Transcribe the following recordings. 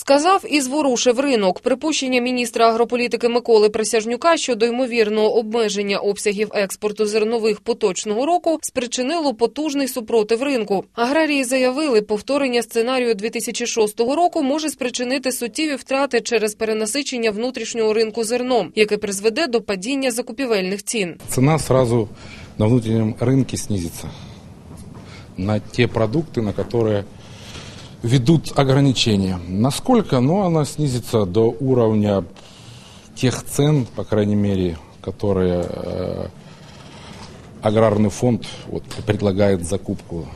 Сказав і зворушив ринок. Припущення міністра агрополітики Миколи Присяжнюка щодо ймовірного обмеження обсягів експорту зернових поточного року спричинило потужний супротив ринку. Аграрії заявили, повторення сценарію 2006 року може спричинити суттєві втрати через перенасичення внутрішнього ринку зерном, яке призведе до падіння закупівельних цін. цена сразу на внутреннем рынке снизится на те продукты, на которые ведут ограничения. Насколько? Ну, она снизится до уровня тех цен, по крайней мере, которые э, аграрный фонд вот, предлагает закупку,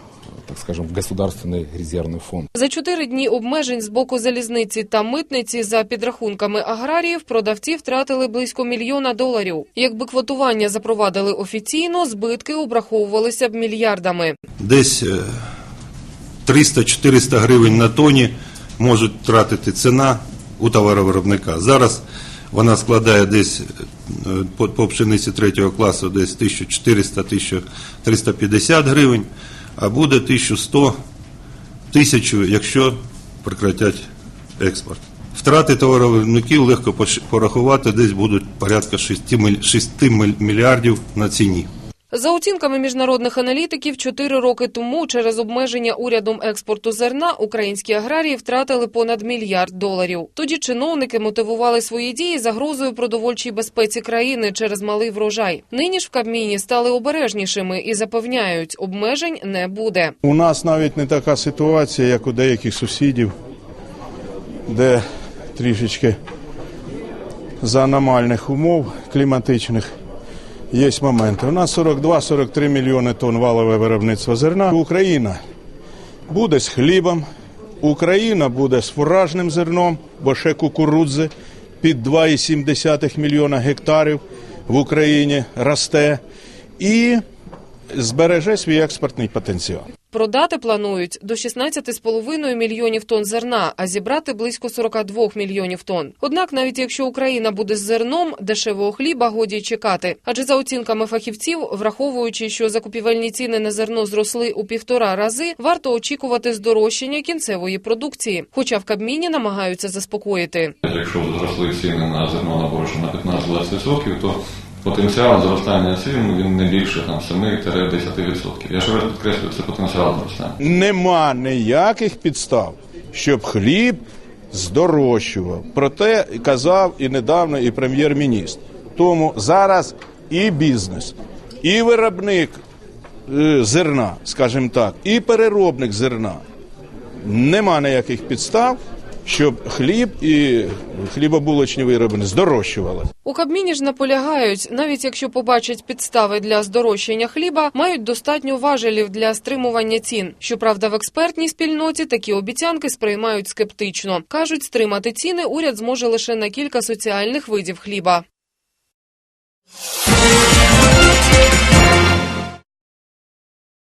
так скажем, в государственный резервный фонд. За чотири дні обмежень з боку залізниці та митниці за підрахунками аграріїв продавці втратили близько мільйона доларів. Якби квотування запровадили офіційно, збитки обраховувалися б мільярдами. десь е, 300-400 гривень на тоні може тратити ціна у товаровиробника. Зараз вона складає десь е, по, пшениці третього класу десь 1400-1350 гривень, а буде 1100 тисячу, якщо прекратять експорт. Втрати товаровиробників легко порахувати, десь будуть порядка 6 6 мільярдів на ціні. За оцінками міжнародних аналітиків, чотири роки тому через обмеження урядом експорту зерна українські аграрії втратили понад мільярд доларів. Тоді чиновники мотивували свої дії загрозою продовольчій безпеці країни через малий врожай. Нині ж в Кабміні стали обережнішими і запевняють, обмежень не буде. У нас навіть не така ситуація, як у деяких сусідів, де трішечки за аномальних умов кліматичних є моменти. У нас 42-43 мільйони тонн валове виробництво зерна. Україна буде з хлібом, Україна буде з фуражним зерном, бо ще кукурудзи під 2,7 мільйона гектарів в Україні росте і збереже свій експортний потенціал. Продати планують до 16,5 мільйонів тонн зерна, а зібрати близько 42 мільйонів тонн. Однак, навіть якщо Україна буде з зерном, дешевого хліба годі чекати. Адже за оцінками фахівців, враховуючи, що закупівельні ціни на зерно зросли у півтора рази, варто очікувати здорожчання кінцевої продукції. Хоча в Кабміні намагаються заспокоїти. Якщо зросли ціни на зерно на борошно на 15-20%, то потенціал зростання цін він не більше там 7-10%. Я ще раз підкреслюю, це потенціал зростання. Нема ніяких підстав, щоб хліб здорожчував. Про те казав і недавно і прем'єр-міністр. Тому зараз і бізнес, і виробник е, зерна, скажімо так, і переробник зерна. Нема ніяких підстав, щоб хліб і хлібобулочні вироби здорожчували. У Кабміні ж наполягають, навіть якщо побачать підстави для здорожчання хліба, мають достатньо важелів для стримування цін. Щоправда, в експертній спільноті такі обіцянки сприймають скептично. кажуть, стримати ціни уряд зможе лише на кілька соціальних видів хліба.